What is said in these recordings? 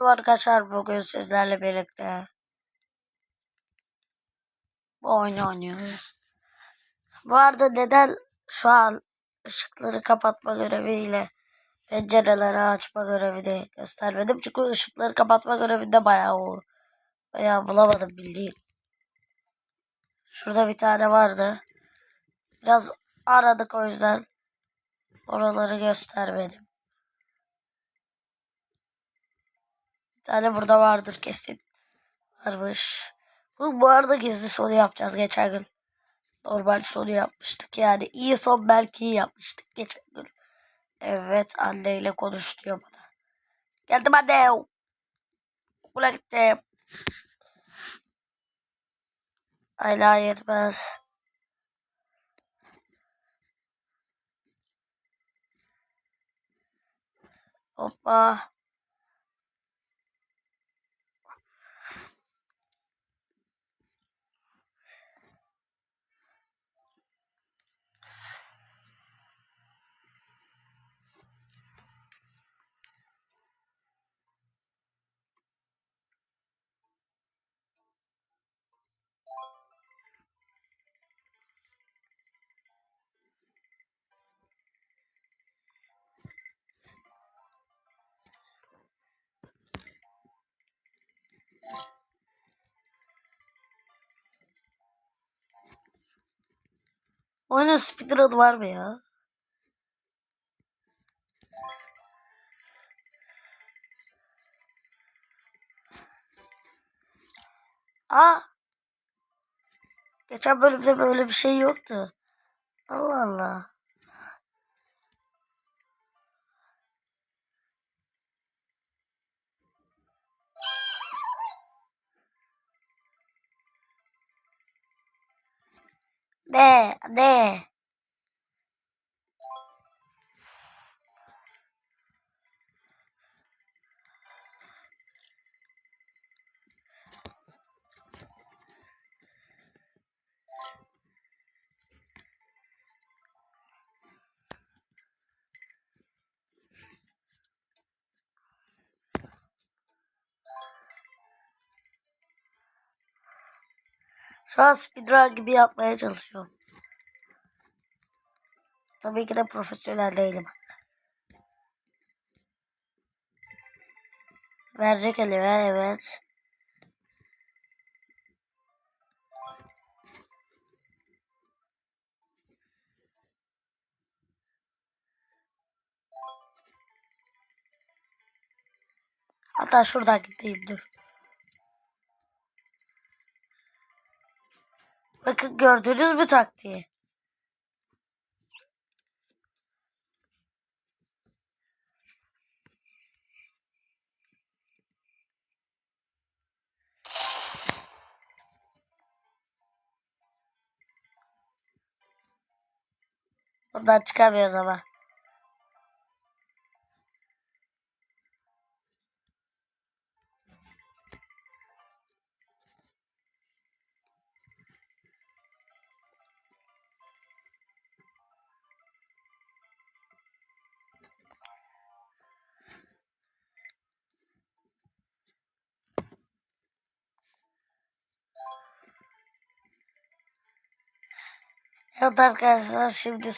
Merhaba arkadaşlar bugün sizlerle birlikte bu oyunu oynuyoruz. Bu arada neden şu an ışıkları kapatma göreviyle pencereleri açma görevini göstermedim. Çünkü ışıkları kapatma görevinde bayağı o bayağı bulamadım bildiğin. Şurada bir tane vardı. Biraz aradık o yüzden oraları göstermedim. Tane burada vardır kesin. Varmış. Bu, bu arada gizli sonu yapacağız geçen gün. Normal sonu yapmıştık yani. iyi son belki iyi yapmıştık geçen gün. Evet anneyle konuş diyor bana. Geldim anne. Okula gideceğim. Hala yetmez. Hoppa. Oyunun speedrun var mı ya? Aa. Geçen bölümde böyle bir şey yoktu. Allah Allah. Ne? Ne? Şu speedrun gibi yapmaya çalışıyorum. Tabii ki de profesyonel değilim. Verecek elime evet. Hatta şuradan gideyim dur. Bakın gördünüz mü taktiği? Buradan çıkamıyoruz ama. Evet arkadaşlar şimdi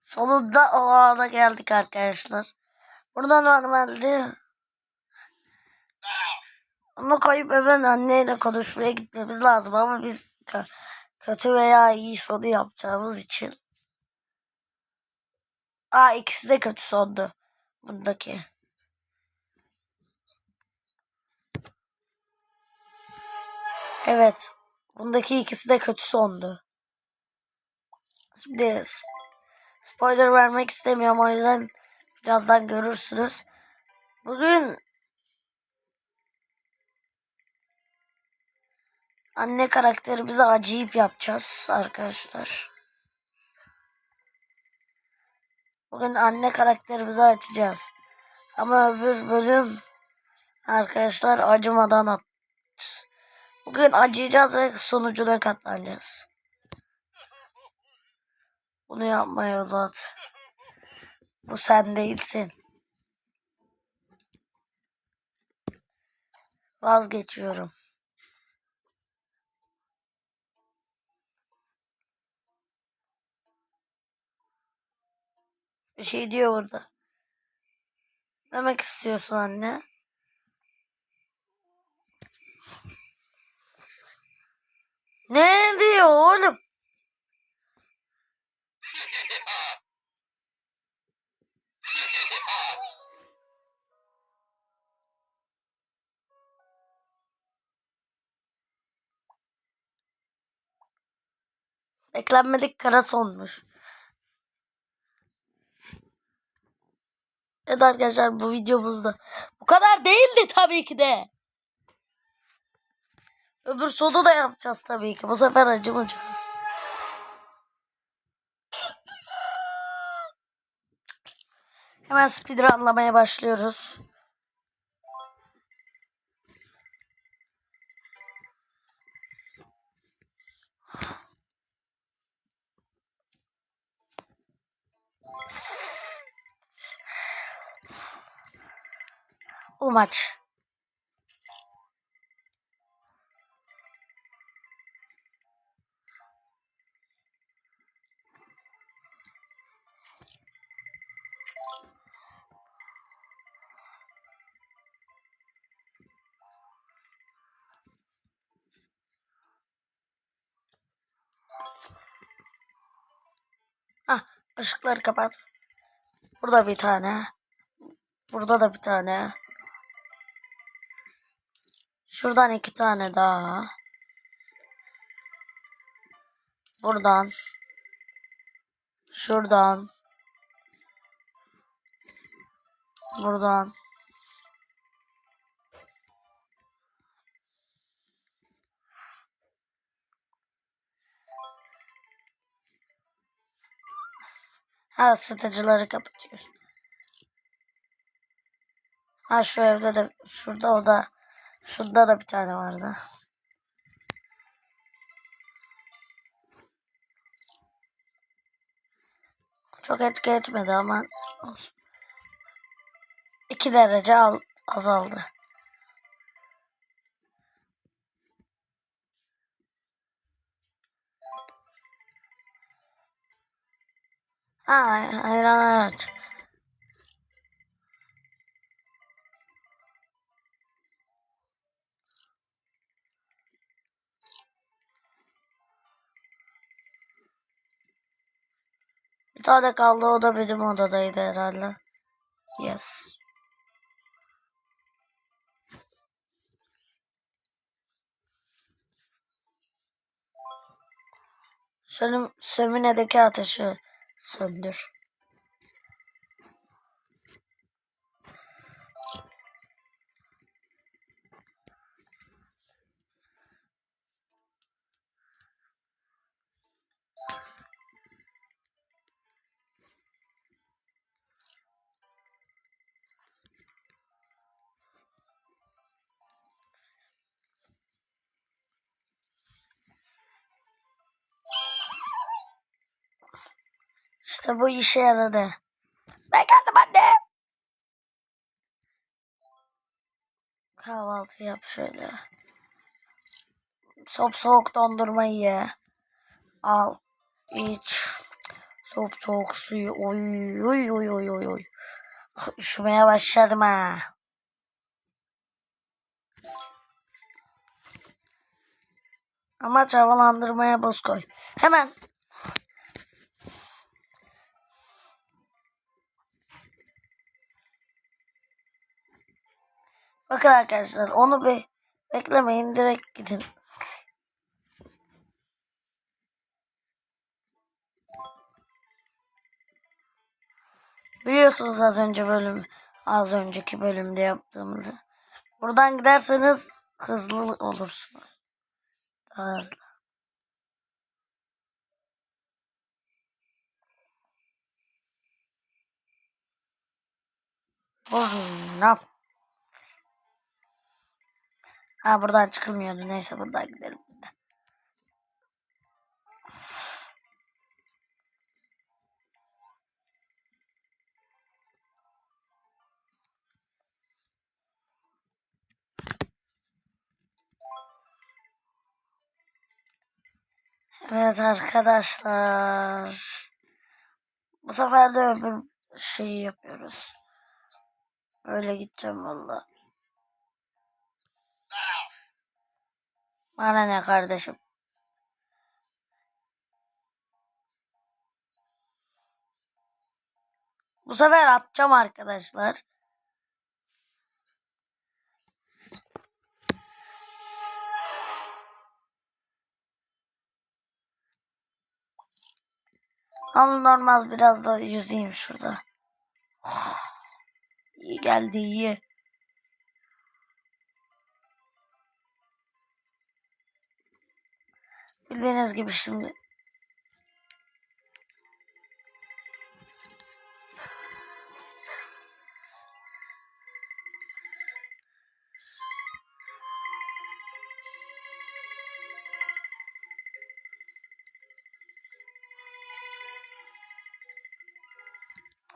sonunda o ana geldik arkadaşlar. Burada normalde onu koyup hemen anneyle konuşmaya gitmemiz lazım ama biz kö- kötü veya iyi sonu yapacağımız için. Aa ikisi de kötü sondu bundaki. Evet. Bundaki ikisi de kötü sondu. Şimdi spoiler vermek istemiyorum o yüzden birazdan görürsünüz. Bugün anne karakterimizi acayip yapacağız arkadaşlar. Bugün anne karakterimizi açacağız. Ama öbür bölüm arkadaşlar acımadan atacağız. Bugün acıyacağız ve sonucuna katlanacağız. Bunu yapma Yolat. Bu sen değilsin. Vazgeçiyorum. Bir şey diyor orada. Demek istiyorsun anne. Ne diyor oğlum? Beklenmedik kara sonmuş. Evet arkadaşlar bu videomuzda bu kadar değildi tabii ki de. Öbür sonu da yapacağız tabii ki. Bu sefer acımayacağız. Hemen speedrunlamaya başlıyoruz. Bu maç. Işıkları kapat. Burada bir tane. Burada da bir tane. Şuradan iki tane daha. Buradan. Şuradan. Buradan. Ha ısıtıcıları kapatıyoruz. Ha şu evde de şurada o da şurada da bir tane vardı. Çok etki etmedi ama olsun. 2 derece al, azaldı. Tane kaldı o da benim odadaydı herhalde. Yes. Şöyle söminedeki ateşi söndür. İşte bu işe yaradı. Ben geldim anne. Kahvaltı yap şöyle. Sop soğuk dondurmayı ye. Al. iç. Sop soğuk suyu. Oy oy oy oy oy oy. Üşümeye başladım ha. Amaç havalandırmaya buz koy. Hemen Bakın arkadaşlar onu bir beklemeyin direkt gidin. Biliyorsunuz az önce bölüm az önceki bölümde yaptığımızı. Buradan giderseniz hızlı olursunuz. Daha hızlı. Oğlum, ne? Ha buradan çıkılmıyordu. Neyse buradan gidelim. Evet arkadaşlar. Bu sefer de öbür şeyi yapıyoruz. Öyle gideceğim valla. Bana ne kardeşim. Bu sefer atacağım arkadaşlar. Ama normal biraz da yüzeyim şurada. İyi geldi iyi. Bildiğiniz gibi şimdi.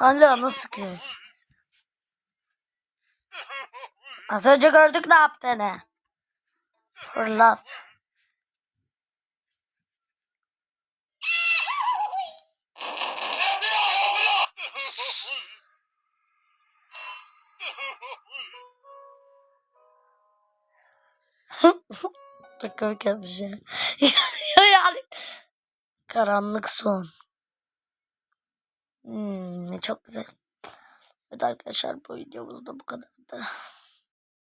Hala nasıl ki? Az önce gördük ne yaptığını. Fırlat. Komik yapmış ya. yani, yani. Karanlık son. Hmm, çok güzel. Evet arkadaşlar bu videomuz da bu kadardı.